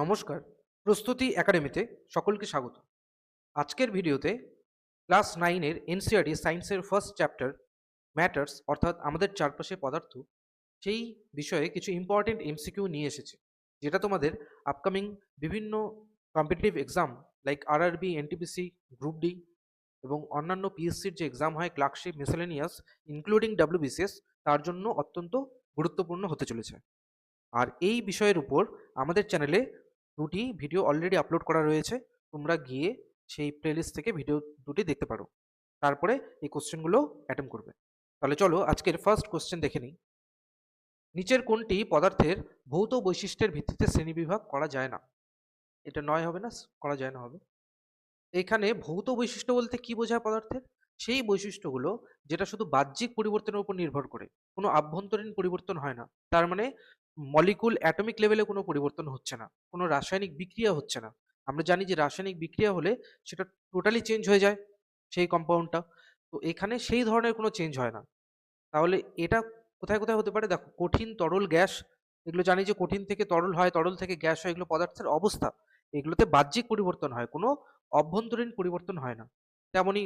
নমস্কার, প্রস্তুতি একাডেমিতে সকলকে স্বাগত। আজকের ভিডিওতে ক্লাস নাইনের এনসিআরটি সায়েন্সের ফার্স্ট চ্যাপ্টার ম্যাটার্স, অর্থাৎ আমাদের চারপাশে পদার্থ, সেই বিষয়ে কিছু ইম্পর্টেন্ট এমসিকিউ নিয়ে এসেছে, যেটা তোমাদের আপকামিং বিভিন্ন competitive exam like RRB NTPC group D এবং অন্যান্য পিএসসির যে এক্সাম হয় ক্লার্কশিপ মিসেলেনিয়াস ইনক্লুডিং ডাব্লিউবিসিএস তার জন্য অত্যন্ত গুরুত্বপূর্ণ হতে চলেছে। আর এই বিষয়ের উপর আমাদের চ্যানেলে দুটি ভিডিও অলরেডি আপলোড করা রয়েছে। তোমরা গিয়ে সেই প্লেলিস্ট থেকে ভিডিও দুটি দেখতে পারো। তারপরে এই কোশ্চেনগুলো অ্যাটেম্প করবে। তাহলে চলো আজকের ফার্স্ট কোশ্চেন দেখে নিই। নিচের কোনটি পদার্থের ভৌত বৈশিষ্ট্যের ভিত্তিতে শ্রেণীবিভাগ করা যায় না? এটা নয় হবে না? করা যায় না হবে। এখানে ভৌত বৈশিষ্ট্য বলতে কি বোঝায় পদার্থের? সেই বৈশিষ্ট্যগুলো যেটা শুধু বাহ্যিক পরিবর্তনের উপর নির্ভর করে। কোনো আভ্যন্তরীণ পরিবর্তন হয় না। তার মানে মলিকুল অ্যাটমিক লেভেলে কোনো পরিবর্তন হচ্ছে না, কোনো রাসায়নিক বিক্রিয়া হচ্ছে না। আমরা জানি যে রাসায়নিক বিক্রিয়া হলে সেটা টোটালি চেঞ্জ হয়ে যায় সেই কম্পাউন্ডটা তো এখানে সেই ধরনের কোনো চেঞ্জ হয় না। তাহলে এটা কোথায় কোথায় হতে পারে? দেখো, কঠিন তরল গ্যাস, এগুলো জানি যে কঠিন থেকে তরল হয়, তরল থেকে গ্যাস হয়, এগুলো পদার্থের অবস্থা। এগুলোতে বাহ্যিক পরিবর্তন হয়, কোনো অভ্যন্তরীণ পরিবর্তন হয় না। তেমনই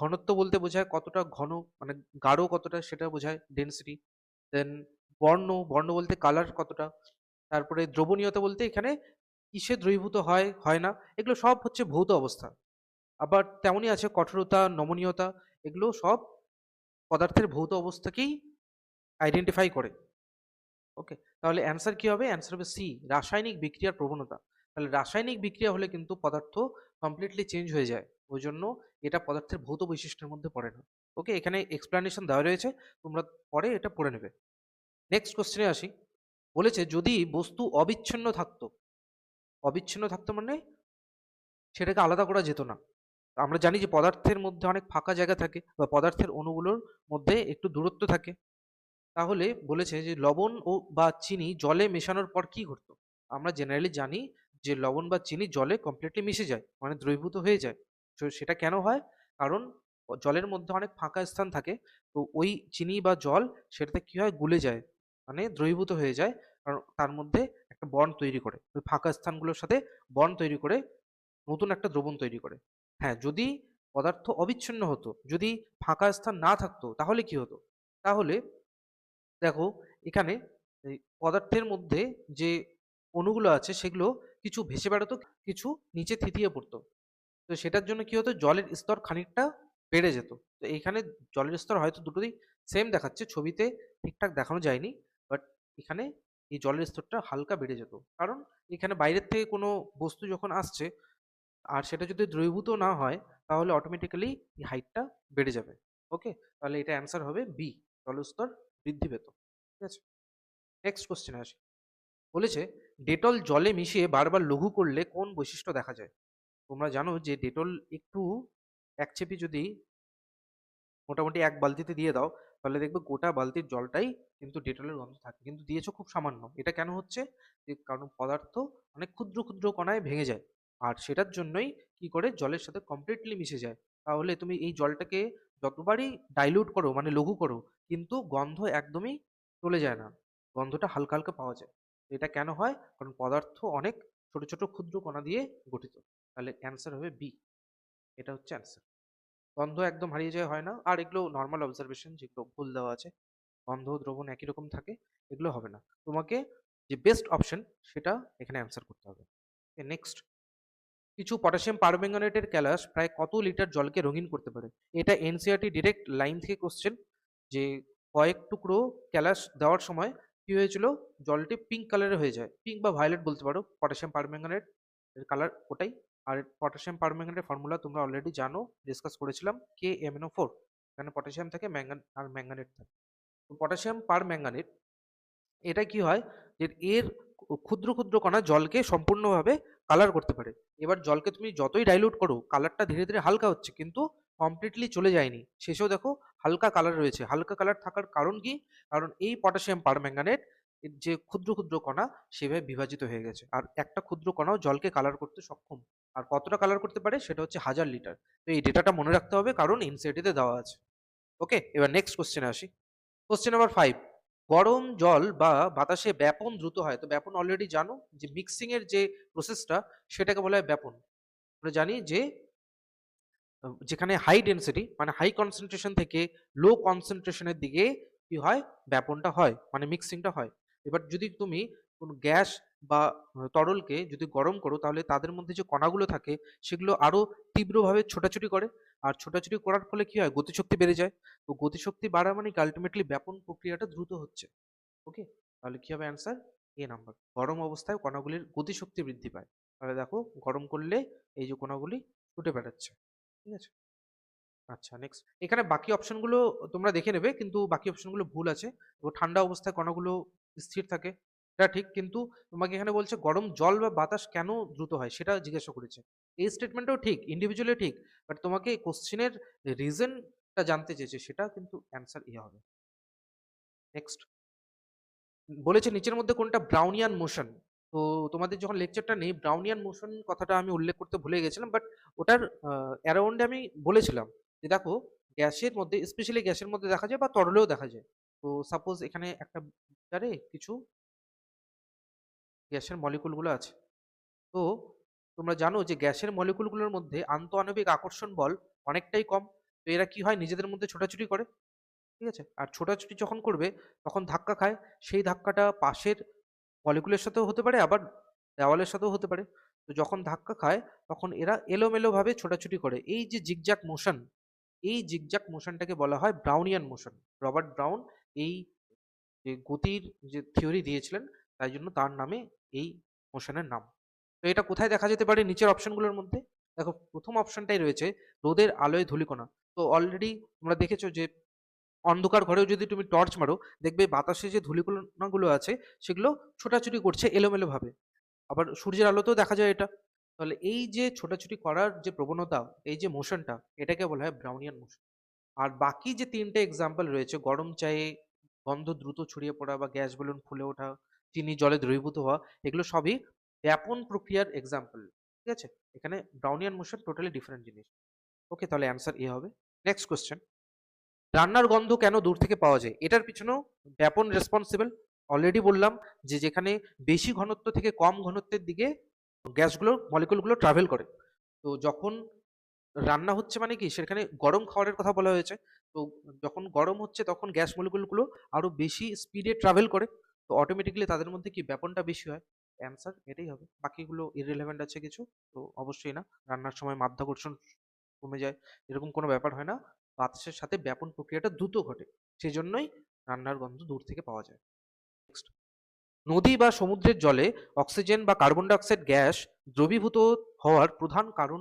ঘনত্ব বলতে বোঝায় কতটা ঘন মানে গাঢ় কতটা সেটা বোঝায় ডেন্সিটি দেন বর্ণ বর্ণ বলতে কালার কতটা? তারপরে দ্রবণীয়তা বলতে এখানে কিসে দ্রবীভূত হয় হয় না, এগুলো সব হচ্ছে ভৌত অবস্থা। আবার তেমনই আছে কঠোরতা, নমনীয়তা, এগুলো সব পদার্থের ভৌত অবস্থাকেই আইডেন্টিফাই করে। ওকে তাহলে অ্যান্সার কি হবে? অ্যান্সার হবে সি রাসায়নিক বিক্রিয়ার প্রবণতা। তাহলে রাসায়নিক বিক্রিয়া হলে কিন্তু পদার্থ কমপ্লিটলি চেঞ্জ হয়ে যায় ওই জন্য এটা পদার্থের ভৌত বৈশিষ্ট্যের মধ্যে পড়ে না। ওকে এখানে এক্সপ্লানেশন দেওয়া রয়েছে, তোমরা পরে এটা পড়ে নেবে। নেক্সট কোশ্চেনে আসি। বলেছে, যদি বস্তু অবিচ্ছিন্ন থাকতো। অবিচ্ছিন্ন থাকতো মানে সেটাকে আলাদা করা যেত না। আমরা জানি যে পদার্থের মধ্যে অনেক ফাঁকা জায়গা থাকে বা পদার্থের অণুগুলোর মধ্যে একটু দূরত্ব থাকে। তাহলে বলেছে যে লবণ ও বা চিনি জলে মেশানোর পর কি ঘটতো? আমরা জেনারেলি জানি যে লবণ বা চিনি জলে কমপ্লিটলি মিশে যায় মানে দ্রবীভূত হয়ে যায়। তো সেটা কেন হয়? কারণ জলের মধ্যে অনেক ফাঁকা স্থান থাকে। তো ওই চিনি বা জল সেটাতে কি হয়? গুলে যায়। মানে দ্রবীভূত হয়ে যায়। কারণ তার মধ্যে একটা বন্ড তৈরি করে। ওই ফাঁকা স্থানগুলোর সাথে বন্ড তৈরি করে, নতুন একটা দ্রবণ তৈরি করে। হ্যাঁ যদি পদার্থ অবিচ্ছিন্ন হতো, যদি ফাঁকা স্থান না থাকতো, তাহলে কি হতো? তাহলে দেখো, এখানে পদার্থের মধ্যে যে অণুগুলো আছে, সেগুলো কিছু ভেসে বেড়াতো, কিছু নিচে থিতিয়ে পড়তো। তো সেটার জন্য কি হতো? জলের স্তর খানিকটা বেড়ে যেত। তো এইখানে জলের স্তর হয়তো দুটোই সেম দেখাচ্ছে, ছবিতে ঠিকঠাক দেখানো যায়নি। এখানে এই জলের স্তরটা হালকা বেড়ে যেত। কারণ এখানে বাইরের থেকে কোনো বস্তু যখন আসছে, আর সেটা যদি দ্রবীভূত না হয়, তাহলে অটোমেটিক্যালি এই হাইটটা বেড়ে যাবে। ওকে তাহলে এটা অ্যান্সার হবে বি জলস্তর বৃদ্ধি পেত। ঠিক আছে? নেক্সট কোশ্চেনে আসি। বলেছে, ডেটল জলে মিশিয়ে বারবার লঘু করলে কোন বৈশিষ্ট্য দেখা যায়? তোমরা জানো যে ডেটল একটু একচেপি যদি মোটামুটি এক বালতিতে দিয়ে দাও তাহলে দেখবে গোটা বালতির জলটাই কিন্তু ডেটলের গন্ধ থাকে। কিন্তু দিয়েছ খুব সামান্য। এটা কেন হচ্ছে? কারণ পদার্থ অনেক ক্ষুদ্র ক্ষুদ্র কণায় ভেঙে যায়। আর সেটার জন্যই কি করে? জলের সাথে কমপ্লিটলি মিশে যায়। তাহলে তুমি এই জলটাকে যতবারই ডাইলিউট করো মানে লঘু করো, কিন্তু গন্ধ একদমই চলে যায় না। গন্ধটা হালকা হালকা পাওয়া যায়। এটা কেন হয়? কারণ পদার্থ অনেক ছোট ছোট ক্ষুদ্র কণা দিয়ে গঠিত। তাহলে অ্যান্সার হবে বি এটা হচ্ছে অ্যান্সার গন্ধ একদম হারিয়ে যায় হয় না। আর এগুলো নর্মাল অবজারভেশন যেগুলো ভুল দেওয়া আছে, গন্ধ, দ্রবণ একই রকম থাকে, এগুলো হবে না। তোমাকে যে বেস্ট অপশন সেটা এখানে অ্যান্সার করতে হবে। নেক্সট কিছু পটাশিয়াম পারম্যাঙ্গানেটের ক্যালাস প্রায় কত লিটার জলকে রঙিন করতে পারে? এটা এনসিআরটি ডিরেক্ট লাইন থেকে কোশ্চেন যে কয়েক টুকরো ক্যালাস দেওয়ার সময় কি হয়েছিল? জলটি পিঙ্ক কালারের হয়ে যায়। পিঙ্ক বা ভায়োলেট বলতে পারো। পটাশিয়াম পারম্যাঙ্গানেট এর কালার ওটাই আর পটাশিয়াম পারম্যাঙ্গানেটের ফর্মুলা তোমরা অলরেডি জানো ডিসকাস করেছিলাম কে এমএনও ফোর এখানে পটাশিয়াম থাকে ম্যাঙ্গান আর ম্যাঙ্গানেট থাকে তো পটাশিয়াম পার ম্যাঙ্গানেট এটা কি হয় যে এর ক্ষুদ্র ক্ষুদ্র কণা জলকে সম্পূর্ণভাবে কালার করতে পারে। এবার জলকে তুমি যতই ডাইলুট করো কালারটা ধীরে ধীরে হালকা হচ্ছে, কিন্তু কমপ্লিটলি চলে যায়নি। শেষেও দেখো হালকা কালার রয়েছে। হালকা কালার থাকার কারণ কি? কারণ এই পটাশিয়াম পারম্যাঙ্গানেট যে ক্ষুদ্র ক্ষুদ্র কণা সেভাবে বিভাজিত হয়ে গেছে। আর একটা ক্ষুদ্র কণাও জলকে কালার করতে সক্ষম। আর কতটা কালার করতে পারে সেটা হচ্ছে হাজার লিটার তো এই ডেটাটা মনে রাখতে হবে কারণ এনসিআরটিতে দেওয়া আছে। ওকে এবার নেক্সট কোশ্চেনে আসি। কোশ্চেন নাম্বার ফাইভ গরম জল বা বাতাসে ব্যাপন দ্রুত হয়। তো ব্যাপন অলরেডি জানো যে মিক্সিং এর যে প্রসেসটা সেটাকে বলা হয় ব্যাপন। আমরা জানি যে, যেখানে হাই ডেনসিটি মানে হাই কনসেন্ট্রেশন থেকে লো কনসেন্ট্রেশনের দিকে কি হয়? ব্যাপনটা হয় মানে মিক্সিংটা হয়। এবার যদি তুমি কোনো গ্যাস বা তরলকে যদি গরম করো, তাহলে তাদের মধ্যে যে কণাগুলো থাকে, সেগুলো আরও তীব্রভাবে ছোটাছুটি করে। আর ছোটাছুটি করার ফলে কি হয়? গতিশক্তি বেড়ে যায়। তো গতিশক্তি বাড়া মানে আলটিমেটলি ব্যাপন প্রক্রিয়াটা দ্রুত হচ্ছে। ওকে তাহলে কি হবে অ্যান্সার এ নাম্বার গরম অবস্থায় কণাগুলির গতিশক্তি বৃদ্ধি পায়। তাহলে দেখো, গরম করলে এই যে কণাগুলি ছুটে বেড়াচ্ছে। ঠিক আছে? আচ্ছা নেক্সট এখানে বাকি অপশনগুলো তোমরা দেখে নেবে, কিন্তু বাকি অপশনগুলো ভুল আছে। তো ঠান্ডা অবস্থায় কণাগুলো স্থির থাকে। এটা ঠিক কিন্তু তোমাকে এখানে বলছে গরম জল বা বাতাস কেন দ্রুত হয়? সেটা জিজ্ঞাসা করেছে। এই স্টেটমেন্টটাও ঠিক ইন্ডিভিজুয়ালি ঠিক বাট তোমাকে কোশ্চেনের রিজনটা জানতে চেয়েছে, সেটা কিন্তু অ্যান্সার ইয়ে হবে। নেক্সট বলেছে নিচের মধ্যে কোনটা? ব্রাউনিয়ান মোশন তো তোমাদের যখন লেকচারটা নেই ব্রাউনিয়ান মোশন কথাটা আমি উল্লেখ করতে ভুলে গেছিলাম বাট ওটার অ্যারাউন্ডে আমি বলেছিলাম যে দেখো, গ্যাসের মধ্যে স্পেশালি গ্যাসের মধ্যে দেখা যায় বা তরলেও দেখা যায়। তো সাপোজ এখানে একটা বিকারে কিছু গ্যাসের মলিকুলগুলো আছে। তো তোমরা জানো যে গ্যাসের মলিকুলগুলোর মধ্যে আন্তঃআণবিক আকর্ষণ বল অনেকটাই কম। তো এরা কি হয়? নিজেদের মধ্যে ছোটাছুটি করে। ঠিক আছে? আর ছোটাছুটি যখন করবে, তখন ধাক্কা খায়। সেই ধাক্কাটা পাশের মলিকুলের সাথেও হতে পারে, আবার দেওয়ালের সাথেও হতে পারে। তো যখন ধাক্কা খায়, তখন এরা এলোমেলোভাবে ছোটাছুটি করে। এই যে জিগজ্যাক মোশন এই জিগজ্যাক মোশনটাকে বলা হয় ব্রাউনিয়ান মোশন রবার্ট ব্রাউন এই যে গতির যে থিওরি দিয়েছিলেন, তাই জন্য তার নামে এই মোশনের নাম। তো এটা কোথায় দেখা যেতে পারে? নিচের অপশনগুলোর মধ্যে। দেখো, প্রথম অপশনটাই রয়েছে রোদের আলোয় ধূলিকণা। তো অলরেডি তোমরা দেখেছ যে, অন্ধকার ঘরেও যদি তুমি টর্চ মারো, দেখবে বাতাসে যে ধূলিকণাগুলো আছে, সেগুলো ছোটাছুটি করছে এলোমেলোভাবে। আবার সূর্যের আলোতেও দেখা যায় এটা। তাহলে এই যে ছোটাছুটি করার যে প্রবণতা, এই যে মোশনটা এটাকে বলা হয় ব্রাউনিয়ান মোশন আর বাকি যে তিনটে এক্সাম্পল রয়েছে, গরম চায়ে গন্ধ দ্রুত ছড়িয়ে পড়া বা গ্যাস বেলুন ফুলে ওঠা, চিনি জলে দ্রবীভূত হওয়া, এগুলো সবই ব্যাপন প্রক্রিয়ার এক্সাম্পল ঠিক আছে? এখানে ব্রাউনিয়ান মোশন টোটালি ডিফারেন্ট জিনিস। ওকে তাহলে অ্যান্সার এ হবে। নেক্সট কোয়েশ্চেন রান্নার গন্ধ কেন দূর থেকে পাওয়া যায়? এটার পিছনেও ব্যাপন রেসপন্সিবল অলরেডি বললাম যে যেখানে বেশি ঘনত্ব থেকে কম ঘনত্বের দিকে গ্যাসগুলো মলিকুলগুলো ট্রাভেল করে। তো যখন রান্না হচ্ছে মানে কি? সেখানে গরম খাবারের কথা বলা হয়েছে। তো যখন গরম হচ্ছে তখন গ্যাস মলিকুলগুলো আরও বেশি স্পিডে ট্রাভেল করে। তো অটোমেটিক্যালি তাদের মধ্যে কি ব্যাপনটা বেশি হয়? অ্যান্সার এটাই হবে। বাকিগুলো ইররিলেভেন্ট আছে কিছু। তো অবশ্যই না, রান্নার সময় মাধ্যাকর্ষণ কমে যায়। এরকম কোনো ব্যাপার হয় না। বাতাসের সাথে ব্যাপন প্রক্রিয়াটা দ্রুত ঘটে। সেই জন্যই রান্নার গন্ধ দূর থেকে পাওয়া যায়। নেক্সট নদী বা সমুদ্রের জলে অক্সিজেন বা কার্বন ডাইঅক্সাইড গ্যাস দ্রবীভূত হওয়ার প্রধান কারণ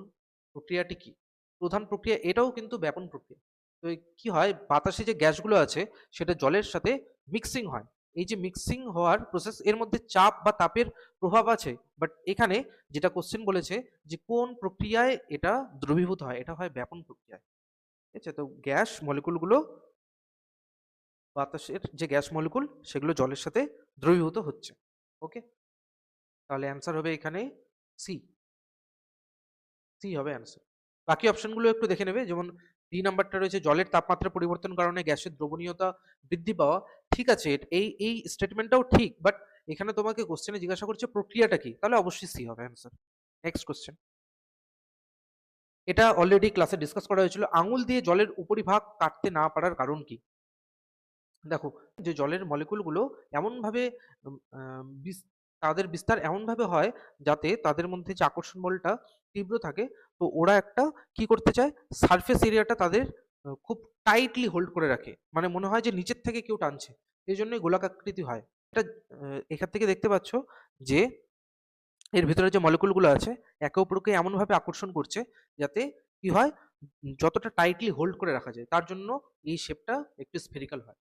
প্রক্রিয়াটি কি? প্রধান প্রক্রিয়া এটাও কিন্তু ব্যাপন প্রক্রিয়া। তো কি হয়? বাতাসে যে গ্যাসগুলো আছে, সেটা জলের সাথে মিক্সিং হয়। এই যে মিক্সিং হওয়ার প্রসেস এর মধ্যে চাপ বা তাপের প্রভাব আছে বাট এখানে যেটা কোশ্চেন বলেছে যে কোন প্রক্রিয়ায় এটা দ্রবীভূত হয়? এটা হয় ব্যাপন প্রক্রিয়ায় ঠিক আছে? তো গ্যাস মলিকুলগুলো বাতাসের যে গ্যাস মলিকুল, সেগুলো জলের সাথে দ্রবীভূত হচ্ছে। ওকে? তাহলে অ্যান্সার হবে এখানে সি সি হবে অ্যান্সার বাকি অপশনগুলো একটু দেখে নেবে। যেমন ডি নাম্বারটা রয়েছে, জলের তাপমাত্রা পরিবর্তন কারণে গ্যাসের দ্রবণীয়তা বৃদ্ধি পাওয়া। ঠিক আছে এই এই স্টেটমেন্টটাও ঠিক বাট এখানে তোমাকে কোশ্চেনে জিজ্ঞাসা করছে, প্রক্রিয়াটা কি? তাহলে অবশ্যই সি হবে অ্যান্সার নেক্সট কোশ্চেন এটা অলরেডি ক্লাসে ডিসকাস করা হয়েছিল, আঙুল দিয়ে জলের উপরিভাগ কাটতে না পারার কারণ কি? দেখো, যে জলের মলিকুলগুলো এমনভাবে তাদের বিস্তার এমনভাবে হয় যাতে তাদের মধ্যে যে আকর্ষণ বলটা তীব্র থাকে, তো ওরা একটা কি করতে চায়? সারফেস এরিয়াটা তাদের খুব টাইটলি হোল্ড করে রাখে। মানে মনে হয় যে নিচের থেকে কেউ টানছে। এই জন্যই গোলাকাকৃতি হয়। এটা এখান থেকে দেখতে পাচ্ছ যে এর ভিতরে যে মলিকুলগুলো আছে, একে অপরকে এমনভাবে আকর্ষণ করছে যাতে কি হয়? যতটা টাইটলি হোল্ড করে রাখা যায়। তার জন্য এই শেপটা একটু স্ফেরিক্যাল হয়।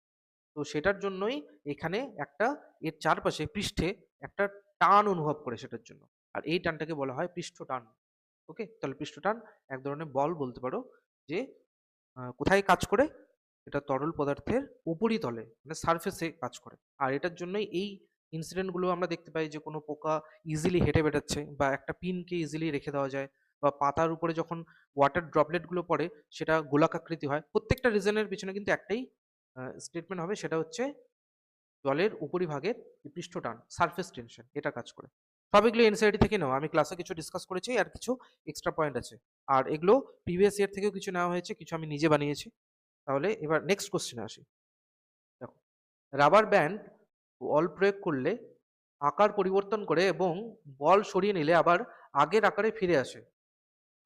তো সেটার জন্যই এখানে একটা এর চারপাশে পৃষ্ঠে একটা টান অনুভব করে সেটার জন্য। আর এই টানটাকে বলা হয় পৃষ্ঠ টান। ওকে তাহলে পৃষ্ঠ টান এক ধরনের বল বলতে পারো যে কোথায় কাজ করে? এটা তরল পদার্থের উপরিতলে মানে সারফেসে কাজ করে। আর এটার জন্যই এই ইনসিডেন্টগুলো আমরা দেখতে পাই যে, কোনো পোকা ইজিলি হেঁটে বেড়াচ্ছে বা একটা পিনকে ইজিলি রেখে দেওয়া যায় বা পাতার উপরে যখন ওয়াটার ড্রপলেটগুলো পড়ে, সেটা গোলাকাকৃতি হয়। প্রত্যেকটা রিজনের পিছনে কিন্তু একটাই স্টেটমেন্ট হবে সেটা হচ্ছে জলের উপরিভাগের যে পৃষ্ঠটান সারফেস টেনশন এটা কাজ করে। সব এগুলো এনসিআরটি থেকে নেওয়া আমি ক্লাসে কিছু ডিসকাস করেছি, আর কিছু এক্সট্রা পয়েন্ট আছে। আর এগুলো প্রিভিয়াস ইয়ার থেকেও কিছু নেওয়া হয়েছে, কিছু আমি নিজে বানিয়েছি। তাহলে এবার নেক্সট কোশ্চেনে আসি। দেখো রাবার ব্যান্ড বল প্রয়োগ করলে আকার পরিবর্তন করে এবং বল সরিয়ে নিলে আবার আগের আকারে ফিরে আসে।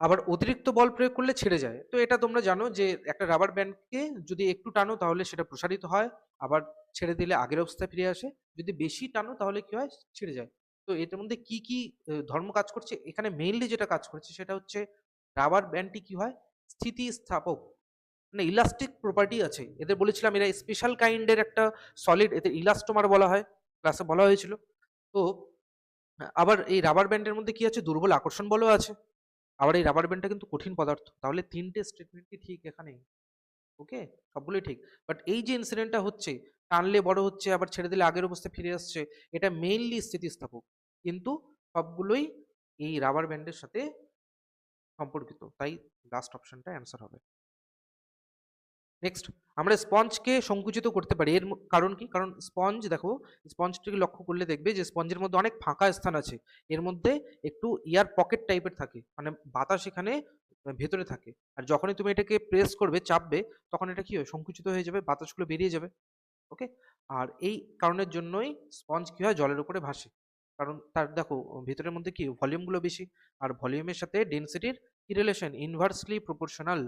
আবার অতিরিক্ত বল প্রয়োগ করলে ছেড়ে যায়। তো এটা তোমরা জানো যে একটা রাবার ব্যান্ডকে যদি একটু টানো তাহলে সেটা প্রসারিত হয়, আবার ছেড়ে দিলে আগের অবস্থায় ফিরে আসে। যদি বেশি টানো তাহলে কি হয়? ছেড়ে যায়। তো এটার মধ্যে কি কি ধর্ম কাজ করছে? এখানে মেইনলি যেটা কাজ করছে সেটা হচ্ছে রাবার ব্যান্ডটি কি হয়? স্থিতিস্থাপক মানে ইলাস্টিক প্রপার্টি আছে। এদের বলেছিলাম এরা স্পেশাল কাইন্ডের একটা সলিড এদের ইলাস্টোমার বলা হয় ক্লাসে বলা হয়েছিল। তো আবার এই রাবার ব্যান্ডের মধ্যে কি আছে? দুর্বল আকর্ষণ বলও আছে। আবার এই রাবার ব্যান্ডটা কিন্তু কঠিন পদার্থ। তাহলে তিনটে স্টেটমেন্টই ঠিক এখানে? ওকে সবগুলোই ঠিক। বাট এই যে ইনসিডেন্টটা হচ্ছে, টানলে বড় হচ্ছে, আবার ছেড়ে দিলে আগের অবস্থায় ফিরে আসছে, এটা মেইনলি স্থিতিস্থাপক। কিন্তু সবগুলোই এই রাবার ব্যান্ডের সাথে সম্পর্কিত। তাই লাস্ট অপশনটা অ্যান্সার হবে। নেক্সট আমরা স্পঞ্জকে সংকুচিত করতে পারি। এর কারণ কি? কারণ স্পঞ্জ, দেখো, স্পঞ্জটিকে লক্ষ্য করলে দেখবে যে স্পঞ্জের মধ্যে অনেক ফাঁকা স্থান আছে। এর মধ্যে একটু ইয়ার পকেট টাইপের থাকে মানে বাতাস এখানে ভেতরে থাকে। আর যখনই তুমি এটাকে প্রেস করবে, চাপবে, তখন এটা কি হয়? সংকুচিত হয়ে যাবে, বাতাসগুলো বেরিয়ে যাবে। ওকে আর এই কারণের জন্যই স্পঞ্জ কি হয়? জলের উপরে ভাসে। কারণ তার, দেখো, ভেতরের মধ্যে কি? ভলিউমগুলো বেশি। আর ভলিউমের সাথে ডেনসিটির কি রিলেশন ইনভার্সলি প্রপোর্শনাল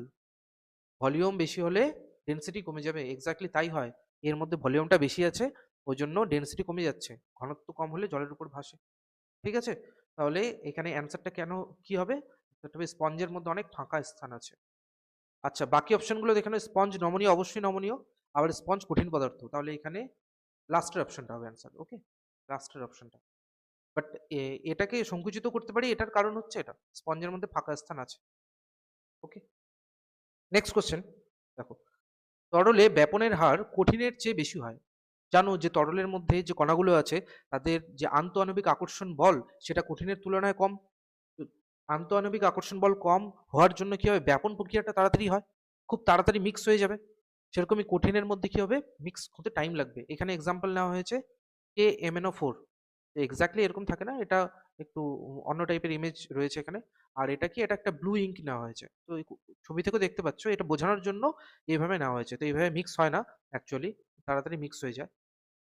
ভলিউম বেশি হলে ডেনসিটি কমে যাবে। এক্স্যাক্টলি তাই হয়। এর মধ্যে ভলিউমটা বেশি আছে ওই জন্য ডেনসিটি কমে যাচ্ছে। ঘনত্ব কম হলে জলের উপর ভাসে। ঠিক আছে? তাহলে এখানে অ্যান্সারটা কেন, কি হবে? তবে স্পঞ্জের মধ্যে অনেক ফাঁকা স্থান আছে। আচ্ছা বাকি অপশনগুলো দেখেন স্পঞ্জ নমনীয়, অবশ্যই নমনীয়। আবার স্পঞ্জ কঠিন পদার্থ। তাহলে এখানে লাস্টের অপশনটা হবে অ্যান্সার ওকে লাস্টের অপশনটা বাট এটাকে সংকুচিত করতে পারি, এটার কারণ হচ্ছে এটা। স্পঞ্জের মধ্যে ফাঁকা স্থান আছে। ওকে নেক্সট কোশ্চেন দেখো, তরলে ব্যাপনের হার কঠিনের চেয়ে বেশি হয়। জানো যে তরলের মধ্যে যে কণাগুলো আছে, তাদের যে আন্তঃআণবিক আকর্ষণ বল, সেটা কঠিনের তুলনায় কম। তো আন্তঃআণবিক আকর্ষণ বল কম হওয়ার জন্য কি হবে? ব্যাপন প্রক্রিয়াটা তাড়াতাড়ি হয়? খুব তাড়াতাড়ি মিক্স হয়ে যাবে। সেরকমই কঠিনের মধ্যে কি হবে? মিক্স হতে টাইম লাগবে। এখানে এক্সাম্পল নেওয়া হয়েছে কে এমএনও ফোর এক্স্যাক্টলি এরকম থাকে না, এটা একটু অন্য টাইপের ইমেজ রয়েছে এখানে। আর এটা কি? এটা একটা ব্লু ইঙ্ক নেওয়া হয়েছে। তো ছবি থেকেও দেখতে পাচ্ছ, এটা বোঝানোর জন্য এইভাবে নেওয়া হয়েছে। তো এইভাবে মিক্স হয় না অ্যাকচুয়ালি তাড়াতাড়ি মিক্স হয়ে যায়।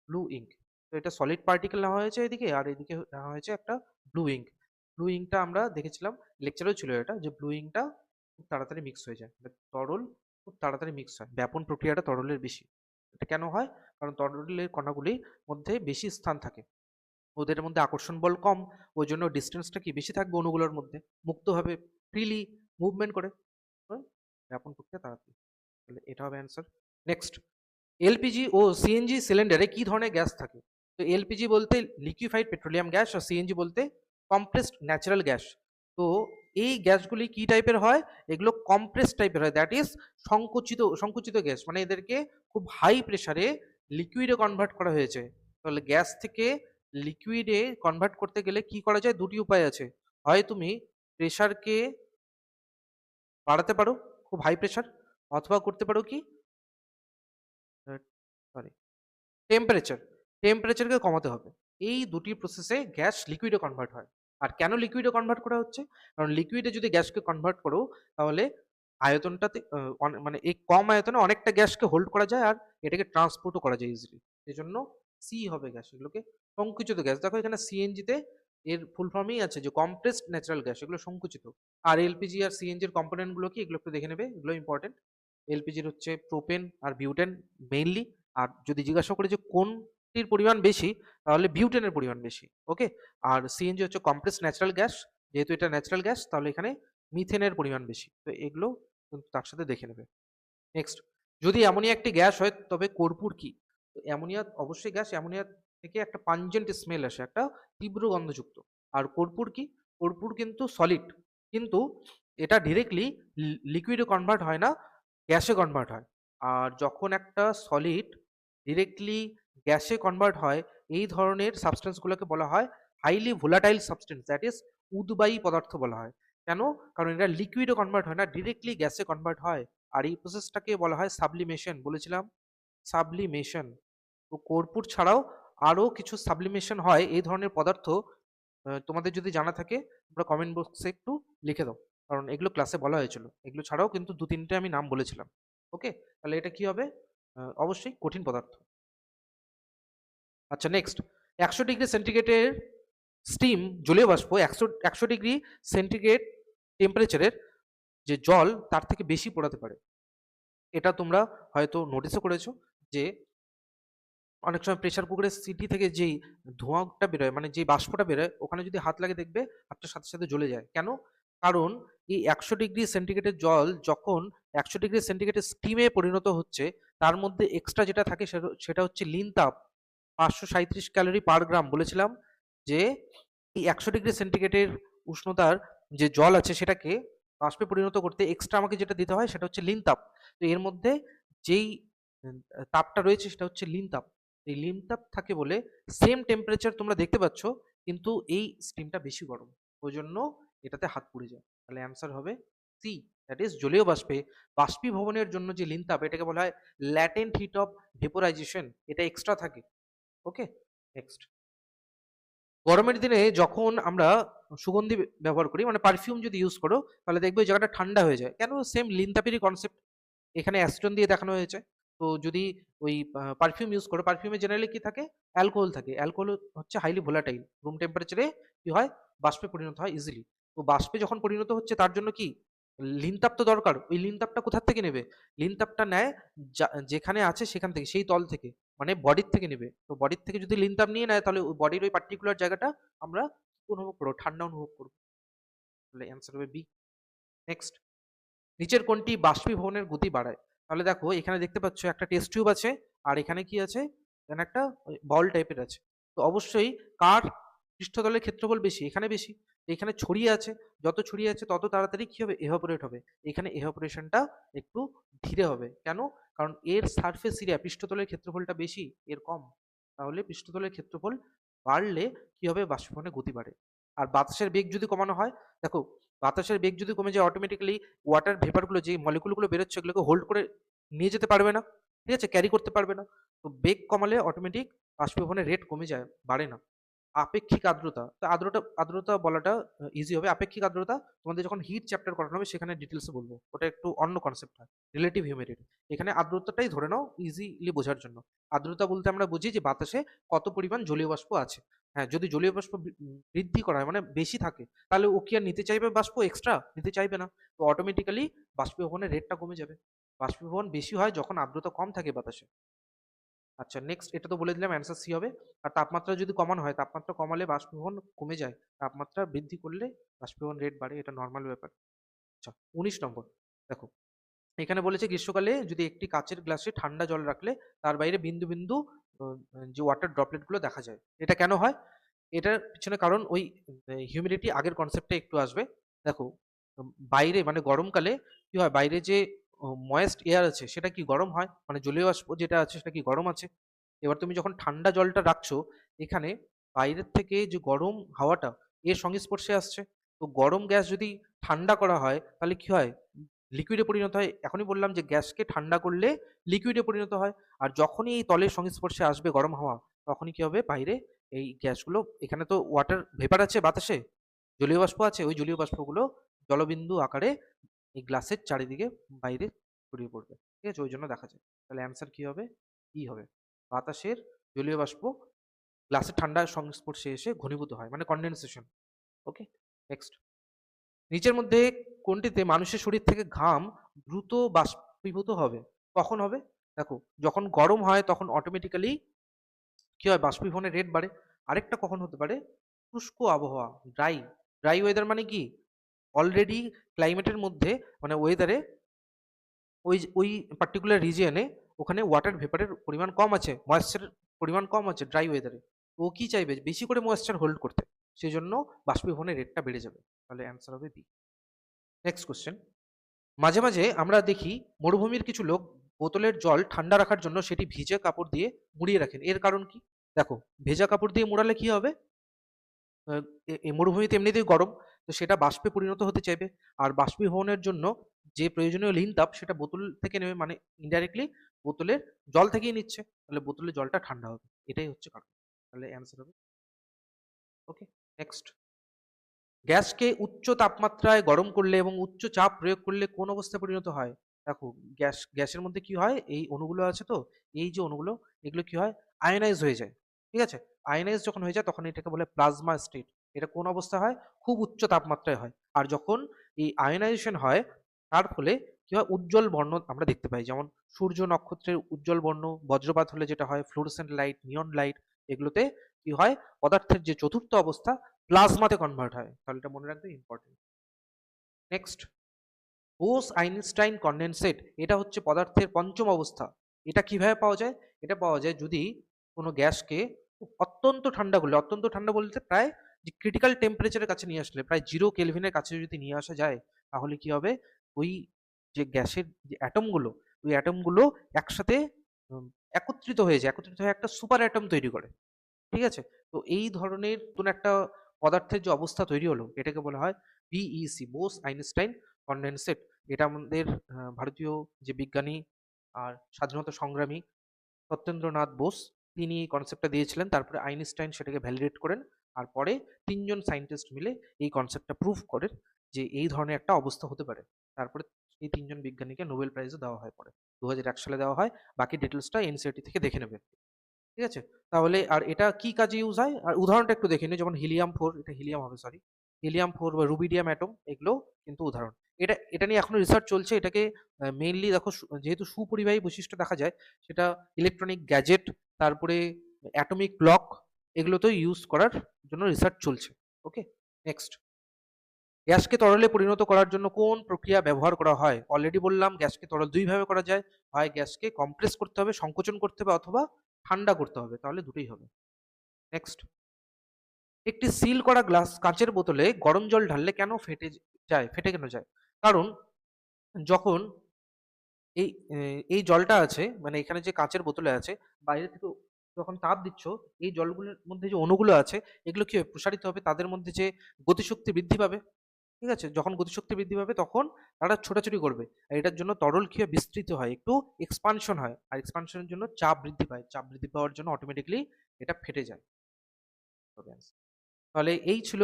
ব্লু ইঙ্ক তো এটা সলিড পার্টিকেল নেওয়া হয়েছে এদিকে, আর এদিকে নেওয়া হয়েছে একটা ব্লু ইঙ্ক ব্লু ইঙ্কটা আমরা দেখেছিলাম লেকচারেও ছিল এটা, যে ব্লু ইঙ্কটা খুব তাড়াতাড়ি মিক্স হয়ে যায়। মানে তরল খুব তাড়াতাড়ি মিক্স হয়। ব্যাপন প্রক্রিয়াটা তরলের বেশি। এটা কেন হয়? কারণ তরলের কণাগুলির মধ্যে বেশি স্থান থাকে। ওদের মধ্যে আকর্ষণ বল কম ওই জন্য ডিস্টেন্সটা কি বেশি থাকবে অণুগুলোর মধ্যে? মুক্তভাবে ফ্রিলি মুভমেন্ট করে? ব্যাপন প্রক্রিয়া তাড়াতাড়ি। তাহলে এটা হবে অ্যান্সার নেক্সট এলপিজি ও সিএনজি সিলিন্ডারে কি ধরনের গ্যাস থাকে? তো এলপিজি বলতে লিকুইফাইড পেট্রোলিয়াম গ্যাস আর সিএনজি বলতে কমপ্রেসড ন্যাচারাল গ্যাস তো এই গ্যাসগুলি কি টাইপের হয়? এগুলো কমপ্রেস টাইপের হয়। দ্যাট ইজ সংকুচিত সংকুচিত গ্যাস মানে এদেরকে খুব হাই প্রেসারে লিকুইডে কনভার্ট করা হয়েছে। তাহলে গ্যাস থেকে লিকুইডে কনভার্ট করতে গেলে কি করা যায়? দুটি উপায় আছে। হয় তুমি প্রেসারকে বাড়াতে পারো, খুব হাই প্রেসার অথবা করতে পারো কি? সরি টেম্পারেচার টেম্পারেচারকে কমাতে হবে। এই দুটি প্রসেসে গ্যাস লিকুইডে কনভার্ট হয়। আর কেন লিকুইডে কনভার্ট করা হচ্ছে? কারণ লিকুইডে যদি গ্যাসকে কনভার্ট করো, তাহলে আয়তনটাতে মানে এই কম আয়তনে অনেকটা গ্যাসকে হোল্ড করা যায় আর এটাকে ট্রান্সপোর্টও করা যায় ইজিলি সেই জন্য সি হবে গ্যাস এগুলোকে সংকুচিত গ্যাস। দেখো এখানে সিএনজিতে এর ফুল ফর্মই আছে যে কমপ্রেসড ন্যাচারাল গ্যাস এগুলো সংকুচিত। আর এলপিজি আর সিএনজির কম্পোনেন্টগুলো কি? এগুলো একটু দেখে নেবে, এগুলো ইম্পর্টেন্ট এলপিজির হচ্ছে প্রোপেন আর বিউটেন মেইনলি আর যদি জিজ্ঞাসা করে যে কোনটির পরিমাণ বেশি, তাহলে বিউটেনের পরিমাণ বেশি ওকে আর সিএনজি হচ্ছে কমপ্রেস ন্যাচারাল গ্যাস যেহেতু এটা ন্যাচারাল গ্যাস তাহলে এখানে মিথেনের পরিমাণ বেশি। তো এগুলো তার সাথে দেখে নেবে। নেক্সট যদি অ্যামোনিয়া একটি গ্যাস হয়, তবে কর্পূর কি? অ্যামোনিয়া, অবশ্যই গ্যাস, অ্যামোনিয়া থেকে একটা পাঞ্জেন্ট স্মেল আসে, একটা তীব্র গন্ধযুক্ত। আর কর্পূর কি? কর্পূর কিন্তু সলিড কিন্তু এটা ডিরেক্টলি লিকুইডে কনভার্ট হয় না গ্যাসে কনভার্ট হয়। আর যখন একটা সলিড ডিরেক্টলি গ্যাসে কনভার্ট হয়, এই ধরনের সাবস্টেন্সগুলোকে বলা হয় highly volatile substance that is উদ্বায়ী পদার্থ বলা হয়। কেন? কারণ এটা লিকুইডে কনভার্ট হয় না ডিরেক্টলি গ্যাসে কনভার্ট হয়। আর এই প্রসেসটাকে বলা হয় সাবলিমেশন বলেছিলাম? সাবলিমেশন তো কর্পূর ছাড়াও আরও কিছু সাবলিমেশন হয়, এই ধরনের পদার্থ তোমাদের যদি জানা থাকে, তোমরা কমেন্ট বক্সে একটু লিখে দাও। কারণ এগুলো ক্লাসে বলা হয়েছিল। এগুলো ছাড়াও কিন্তু দু তিনটে আমি নাম বলেছিলাম। ওকে তাহলে এটা কি হবে? অবশ্যই কঠিন পদার্থ। আচ্ছা নেক্সট একশো ডিগ্রি সেন্টিগ্রেডের স্টিম জলীয় বাষ্প, একশো একশো ডিগ্রি সেন্টিগ্রেড টেম্পারেচারের যে জল, তার থেকে বেশি পড়াতে পারে। এটা তোমরা হয়তো নোটিসও করেছ যে অনেক সময় প্রেশার কুকারের সিটি থেকে যেই ধোঁয়াটা বেরোয় মানে যে বাষ্পটা বেরোয়, ওখানে যদি হাত লাগে দেখবে হাতটার সাথে সাথে জ্বলে যায়। কেন? কারণ এই একশো ডিগ্রি সেন্টিগ্রেডের জল যখন একশো ডিগ্রি সেন্টিগ্রেডের স্টিমে পরিণত হচ্ছে, তার মধ্যে এক্সট্রা যেটা থাকে সেটা- সেটা হচ্ছে লিন তাপ। পাঁচশো সাঁত্রিশ ক্যালোরি পার গ্রাম বলেছিলাম যে, এই একশো ডিগ্রি সেন্টিগ্রেডের উষ্ণতার যে জল আছে সেটাকে বাষ্পে পরিণত করতে এক্সট্রা আমাকে যেটা দিতে হয় সেটা হচ্ছে লিন তাপ। তো এর মধ্যে যেই তাপটা রয়েছে সেটা হচ্ছে লিন তাপ। এই তাপ থাকে বলে সেম টেম্পারেচার তোমরা দেখতে পাচ্ছ, কিন্তু এই স্টিমটা বেশি গরম। ওই জন্য এটাতে হাত পুড়ে যায়। তাহলে অ্যান্সার হবে সি দ্যাট ইজ জলীয় বাষ্পে বাষ্পীভবনের জন্য যে লিন তাপ এটাকে বলা হয় ল্যাটেন্ট হিট অফ ভেপোরাইজেশন এটা এক্সট্রা থাকে। ওকে নেক্সট গরমের দিনে যখন আমরা সুগন্ধি ব্যবহার করি মানে পারফিউম যদি ইউজ করো, তাহলে দেখবে ওই জায়গাটা ঠান্ডা হয়ে যায়। কেন? সেম লিনতাপেরই কনসেপ্ট এখানে অ্যাস্টন দিয়ে দেখানো হয়েছে। তো যদি ওই পারফিউম ইউজ করো পারফিউমে জেনারেলি কি থাকে? অ্যালকোহল থাকে। অ্যালকোহল হচ্ছে হাইলি ভোলাটাইল রুম টেম্পারেচারে কি হয়? বাষ্পে পরিণত হয় ইজিলি তো বাষ্পে যখন পরিণত হচ্ছে, তার জন্য কি? লিনতাপ তো দরকার। ওই লিনতাপটা কোথার থেকে নেবে? লিনতাপটা নেয় যেখানে আছে সেখান থেকে, সেই তল থেকে মানে বডির থেকে নেবে। তো বডির থেকে যদি লিনতাপ নিয়ে নেয়, তাহলে ওই বডির ওই পার্টিকুলার জায়গাটা আমরা অনুভব করব, ঠান্ডা অনুভব করব। তাহলে অ্যান্সার হবে বি নেক্সট নিচের কোনটি বাষ্পীভবনের গতি বাড়ায়? তাহলে দেখো এখানে দেখতে পাচ্ছ একটা টেস্ট টিউব আছে, আর এখানে কি আছে? এখানে একটা বল টাইপের আছে। তো অবশ্যই কার পৃষ্ঠতলের ক্ষেত্রফল বেশি? এখানে বেশি। এখানে ছড়িয়ে আছে। যত ছড়িয়ে আছে, তত তাড়াতাড়ি কি হবে? এভাপোরেট হবে। এখানে এভাপোরেশনটা একটু ধীরে হবে। কেন? কারণ এর সারফেস এরিয়া পৃষ্ঠতলের ক্ষেত্রফলটা বেশি, এর কম। তাহলে পৃষ্ঠতলের ক্ষেত্রফল বাড়লে কি হবে? বাষ্পীভবনের গতি বাড়ে। আর বাতাসের বেগ যদি কমানো হয়, দেখো বাতাসের বেগ যদি কমে যায় অটোমেটিক্যালি ওয়াটার ভেপারগুলো যে মলিকুলগুলো বেরোচ্ছে, এগুলোকে হোল্ড করে নিয়ে যেতে পারবে না। ঠিক আছে? ক্যারি করতে পারবে না। তো বেগ কমালে অটোমেটিক বাষ্পীভবনের রেট কমে যায়, বাড়ে না। আপেক্ষিক আর্দ্রতা, তো আর্দ্রতা আর্দ্রতা বলাটা ইজি হবে। আপেক্ষিক আর্দ্রতা তোমাদের যখন হিট চ্যাপ্টার করানো হবে, সেখানে ডিটেলসে বলব। ওটা একটু অন্য কনসেপ্ট হয়। রিলেটিভ হিউমিডিটি এখানে আর্দ্রতাটাই ধরে নাও ইজিলি বোঝার জন্য। আর্দ্রতা বলতে আমরা বুঝি যে বাতাসে কত পরিমাণ জলীয় বাষ্প আছে। হ্যাঁ যদি জলীয় বাষ্প বৃদ্ধি করা হয় মানে বেশি থাকে, তাহলে ও কি আর নিতে চাইবে বাষ্প এক্সট্রা নিতে চাইবে না। তো অটোমেটিক্যালি বাষ্পীভবনের রেটটা কমে যাবে। বাষ্পীভবন বেশি হয় যখন আর্দ্রতা কম থাকে বাতাসে। আচ্ছা নেক্সট এটা তো বলে দিলাম অ্যান্সার সি হবে। আর তাপমাত্রা যদি কমানো হয়, তাপমাত্রা কমালে বাষ্পীভবন কমে যায়। তাপমাত্রা বৃদ্ধি করলে বাষ্পীভবন রেট বাড়ে, এটা নর্মাল ব্যাপার। আচ্ছা উনিশ নম্বর, দেখো। এখানে বলেছে গ্রীষ্মকালে যদি একটি কাচের গ্লাসে ঠান্ডা জল রাখলে, তার বাইরে বিন্দু বিন্দু যে ওয়াটার ড্রপলেটগুলো দেখা যায়। এটা কেন হয়? এটার পিছনে কারণ ওই হিউমিডিটি আগের কনসেপ্টে একটু আসবে। দেখো বাইরে মানে গরমকালে কি হয়? বাইরে যে ময়েস্ট এয়ার আছে, সেটা কি গরম হয়? মানে জলীয় বাষ্প যেটা আছে, সেটা কি গরম আছে? এবার তুমি যখন ঠান্ডা জলটা রাখছো, এখানে বাইরের থেকে যে গরম হাওয়াটা, এর সংস্পর্শে আসছে। তো গরম গ্যাস যদি ঠান্ডা করা হয়, তাহলে কি হয়? লিকুইডে পরিণত হয়। এখনই বললাম যে গ্যাসকে ঠান্ডা করলে লিকুইডে পরিণত হয়। আর যখনই এই তলের সংস্পর্শে আসবে গরম হাওয়া, তখনই কি হবে? বাইরে এই গ্যাসগুলো এখানে তো ওয়াটার ভেপার আছে বাতাসে, জলীয় বাষ্প আছে, ওই জলীয় বাষ্পগুলো জলবিন্দু আকারে এই গ্লাসের চারিদিকে বাইরে ছড়িয়ে পড়বে। ঠিক আছে? ওই জন্য দেখা যায়। তাহলে অ্যান্সার কি হবে? ই হবে। বাতাসের জলীয় বাষ্প গ্লাসের ঠান্ডা সংস্পর্শে এসে ঘনীভূত হয় মানে কন্ডেনসেশন ওকে নেক্সট নিচের মধ্যে কোনটিতে মানুষের শরীর থেকে ঘাম দ্রুত বাষ্পীভূত হবে? কখন হবে? দেখো, যখন গরম হয় তখন অটোমেটিক্যালি কি হয়? বাষ্পীভবনের রেট বাড়ে। আরেকটা কখন হতে পারে? শুষ্ক আবহাওয়া ড্রাই ড্রাই ওয়েদার মানে কি? অলরেডি ক্লাইমেটের মধ্যে মানে ওয়েদারে ওই ওই পার্টিকুলার রিজিয়নে ওখানে ওয়াটার ভেপারের পরিমাণ কম আছে ময়েশ্চারের পরিমাণ কম আছে ড্রাই ওয়েদারে ও কি চাইবে? বেশি করে ময়েশ্চার হোল্ড করতে। সেই জন্য বাষ্পীভবনের রেটটা বেড়ে যাবে। তাহলে অ্যান্সার হবে বি নেক্সট কোশ্চেন মাঝে মাঝে আমরা দেখি মরুভূমির কিছু লোক বোতলের জল ঠান্ডা রাখার জন্য সেটি ভিজে কাপড় দিয়ে মুড়িয়ে রাখেন। এর কারণ কি? দেখো, ভেজা কাপড় দিয়ে মুড়ালে কি হবে? মরুভূমিতে এমনিতেই গরম, তো সেটা বাষ্পে পরিণত হতে চাইবে। আর বাষ্পীভবনের জন্য যে প্রয়োজনীয় লিন তাপ সেটা বোতল থেকে নেবে মানে ইনডাইরেক্টলি বোতলের জল থেকেই নিচ্ছে। তাহলে বোতলের জলটা ঠান্ডা হবে। এটাই হচ্ছে কারণ। তাহলে অ্যান্সার হবে। ওকে নেক্সট গ্যাসকে উচ্চ তাপমাত্রায় গরম করলে এবং উচ্চ চাপ প্রয়োগ করলে কোন অবস্থায় পরিণত হয়? দেখো, গ্যাস, গ্যাসের মধ্যে কি হয়? এই অণুগুলো আছে তো? এই যে অণুগুলো, এগুলো কি হয়? আয়নাইজ হয়ে যায়। ঠিক আছে? আয়নাইজ যখন হয়ে যায়, তখন এটাকে বলে প্লাজমা স্টেট। এটা কোন অবস্থা হয়? খুব উচ্চ তাপমাত্রায় হয়। আর যখন এই আয়নাইজেশন হয়, তার ফলে কি হয়? উজ্জ্বল বর্ণ আমরা দেখতে পাই। যেমন সূর্য নক্ষত্রের উজ্জ্বল বর্ণ, বজ্রপাত হলে যেটা হয় ফ্লুরোসেন্ট লাইট নিয়ন লাইট এগুলোতে কি হয়? পদার্থের যে চতুর্থ অবস্থা প্লাজমাতে কনভার্ট হয়। তাহলে এটা মনে রাখবে important next Bose Einstein condensate এটা হচ্ছে পদার্থের পঞ্চম অবস্থা। এটা কীভাবে পাওয়া যায়? এটা পাওয়া যায় যদি কোনো গ্যাসকে অত্যন্ত ঠান্ডা করলে অত্যন্ত ঠান্ডা বলতে প্রায় যে ক্রিটিক্যাল টেম্পারেচারের কাছে নিয়ে আসলে, প্রায় জিরো কেলভিনের কাছে যদি নিয়ে আসা যায়, তাহলে কি হবে? ওই যে গ্যাসের যে অ্যাটমগুলো ওই অ্যাটমগুলো একসাথে একত্রিত হয়ে যায়। একত্রিত হয়ে একটা সুপার অ্যাটম তৈরি করে। ঠিক আছে? তো এই ধরনের কোনো একটা পদার্থের যে অবস্থা তৈরি হলো, এটাকে বলা হয় বিইসি বোস আইনস্টাইন কন্ডেনসেট এটা আমাদের ভারতীয় যে বিজ্ঞানী আর স্বাধীনতা সংগ্রামী সত্যেন্দ্রনাথ বোস, তিনি এই কনসেপ্টটা দিয়েছিলেন। তারপরে আইনস্টাইন সেটাকে ভ্যালিডেট করেন। আর পরে তিনজন সায়েন্টিস্ট মিলে এই কনসেপ্টটা প্রুভ করেন যে এই ধরনের একটা অবস্থা হতে পারে। তারপরে এই তিনজন বিজ্ঞানীকে নোবেল প্রাইজও দেওয়া হয় পরে। দু হাজার এক সালে দেওয়া হয়। বাকি ডিটেলসটা এনসিআরটি থেকে দেখে নেবে। ঠিক আছে? তাহলে আর এটা কি কাজে ইউজ হয়? আর উদাহরণটা একটু দেখে নিই যেমন হিলিয়াম ফোর এটা হিলিয়াম হবে সরি হিলিয়াম ফোর বা রুবিডিয়াম অ্যাটম এগুলো কিন্তু উদাহরণ। এটা এটা নিয়ে এখনও রিসার্চ চলছে। এটাকে মেইনলি দেখো যেহেতু সুপরিবাহী বৈশিষ্ট্য দেখা যায়, সেটা ইলেকট্রনিক গ্যাজেট তারপরে অ্যাটমিক ক্লক এগুলোতেও ইউজ করার জন্য রিসার্চ চলছে। ওকে নেক্সট গ্যাসকে তরলে পরিণত করার জন্য কোন প্রক্রিয়া ব্যবহার করা হয়? অলরেডি বললাম, গ্যাসকে তরল দুইভাবে করা যায়। হয় গ্যাসকে কম্প্রেস করতে হবে, সংকোচন করতে হবে, অথবা ঠান্ডা করতে হবে, তাহলে দুটোই হবে। নেক্সট একটি সিল করা গ্লাস কাঁচের বোতলে গরম জল ঢাললে কেন ফেটে যায়, ফেটে কেন যায়? কারণ যখন এই এই জলটা আছে মানে এখানে যে কাঁচের বোতলে আছে, বাইরে থেকে যখন তাপ দিচ্ছ, এই জলগুলোর মধ্যে যে অণুগুলো আছে, এগুলো কি প্রসারিত হবে, তাদের মধ্যে যে গতিশক্তি বৃদ্ধি পাবে? ঠিক আছে? যখন গতিশক্তি বৃদ্ধি পাবে তখন তারা ছোটাছুটি করবে। আর এটার জন্য তরল কি হয় বিস্তৃত হয়, একটু এক্সপানশন হয়। আর এক্সপানশনের জন্য চাপ বৃদ্ধি পায়। চাপ বৃদ্ধি পাওয়ার জন্য অটোমেটিকলি এটা ফেটে যায়। তাহলে এই ছিল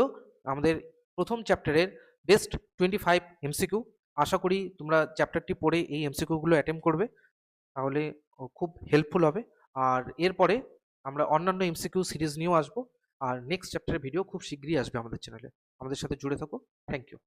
আমাদের প্রথম চ্যাপ্টারের বেস্ট টোয়েন্টি ফাইভ এমসিকিউ আশা করি তোমরা চ্যাপ্টারটি পড়ে এই এমসিকিউগুলো অ্যাটেম্প করবে। তাহলে খুব হেল্পফুল হবে। আর এরপরে আমরা অন্যান্য এমসিকিউ সিরিজ নিয়েও আসব। আর নেক্সট চ্যাপ্টারের ভিডিও খুব শীঘ্রই আসবে আমাদের চ্যানেলে আমাদের সাথে জুড়ে থাকো। Thank you